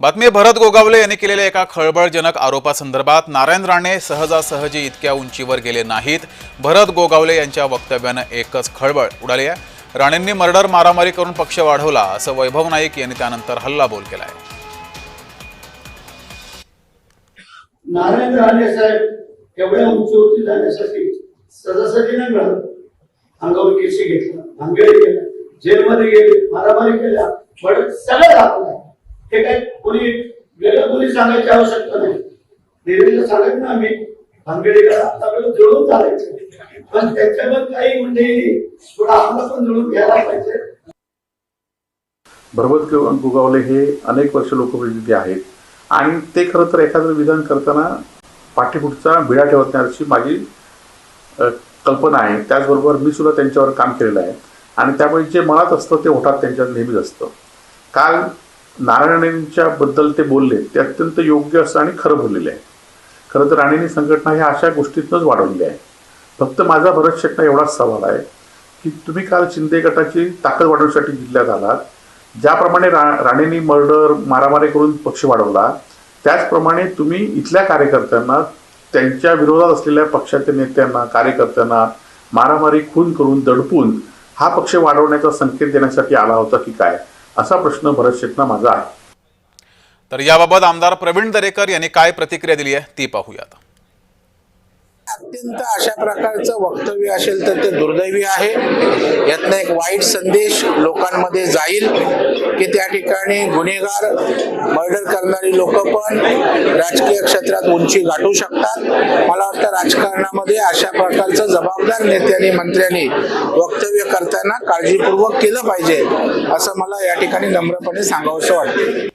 बातमी भरत गोगावले यांनी केलेल्या एका खळबळजनक आरोपासंदर्भात नारायण राणे सहजासहजी इतक्या उंचीवर गेले नाहीत. भरत गोगावले यांच्या वक्तव्यानं एकच खळबळ उडाली आहे. राणेंनी मर्डर मारामारी करून पक्ष वाढवला असं वैभव नाईक यांनी त्यानंतर हल्लाबोल केलाय नारायण राणे साहेब एवढ्या उंचीवरती जाण्यासाठी सहजासहजी अंगावर केसी घेतला भांगडी केला जेलमध्ये गेले मारामारी केल्या पण सगळं दाखवलं हे काही कोणी वेगळं कोणी सांगायची आवश्यकता नाही. देवीला सांगत ना आम्ही भांगडी करा सगळं जुळून चालायचं. पण त्याच्यावर काही म्हणजे थोडा आपला पण जुळून घ्यायला पाहिजे. भरभत किंवा गुगावले हे अनेक वर्ष लोकप्रतिनिधी आहेत. आणि ते खरं तर एखादं विधान करताना पाठीपुढचा भिडा ठेवण्याची माझी कल्पना आहे. त्याचबरोबर मी सुद्धा त्यांच्यावर काम केलेलं आहे. आणि त्यामुळे जे मनात असतं ते ओठात त्यांच्यात नेहमीच असतं. काल नारायणच्या बद्दल ते बोलले ते अत्यंत योग्य असं आणि खरं बोललेलं आहे. खरं तर राणेंनी संघटना ह्या अशा गोष्टीतनंच वाढवली आहे फक्त माझा भरत शेट्टा एवढाच सवाल आहे की तुम्ही काल शिंदे गटाची ताकद वाढवण्यासाठी जिल्ह्यात आलात. ज्याप्रमाणे रा राणेंनी मर्डर मारामारी करून पक्ष वाढवला त्याचप्रमाणे तुम्ही इथल्या कार्यकर्त्यांना त्यांच्या विरोधात असलेल्या पक्षाच्या नेत्यांना कार्यकर्त्यांना मारामारी खून करून दडपून हा पक्ष वाढवण्याचा संकेत देण्यासाठी आला होता की काय? असा प्रश्न भरत शेटना माझा आहे. तर याबाबत आमदार प्रवीण दरेकर यांनी काय प्रतिक्रिया दिली आहे ती पाहूयात. अत्यंत अशा प्रकारचं वक्तव्य असेल तर ते दुर्दैवी आहे. यातनं एक वाईट संदेश लोकांमध्ये जाईल की त्या ठिकाणी गुन्हेगार मर्डर करणारी लोक पण राजकीय क्षेत्रात उंची गाठू शकतात. मला वाटतं राजकारणामध्ये अशा प्रकारचं जबाबदार नेत्यांनी मंत्र्यांनी वक्तव्य करताना काळजीपूर्वक केलं पाहिजे असं मला या ठिकाणी नम्रपणे सांगावंसं वाटतं.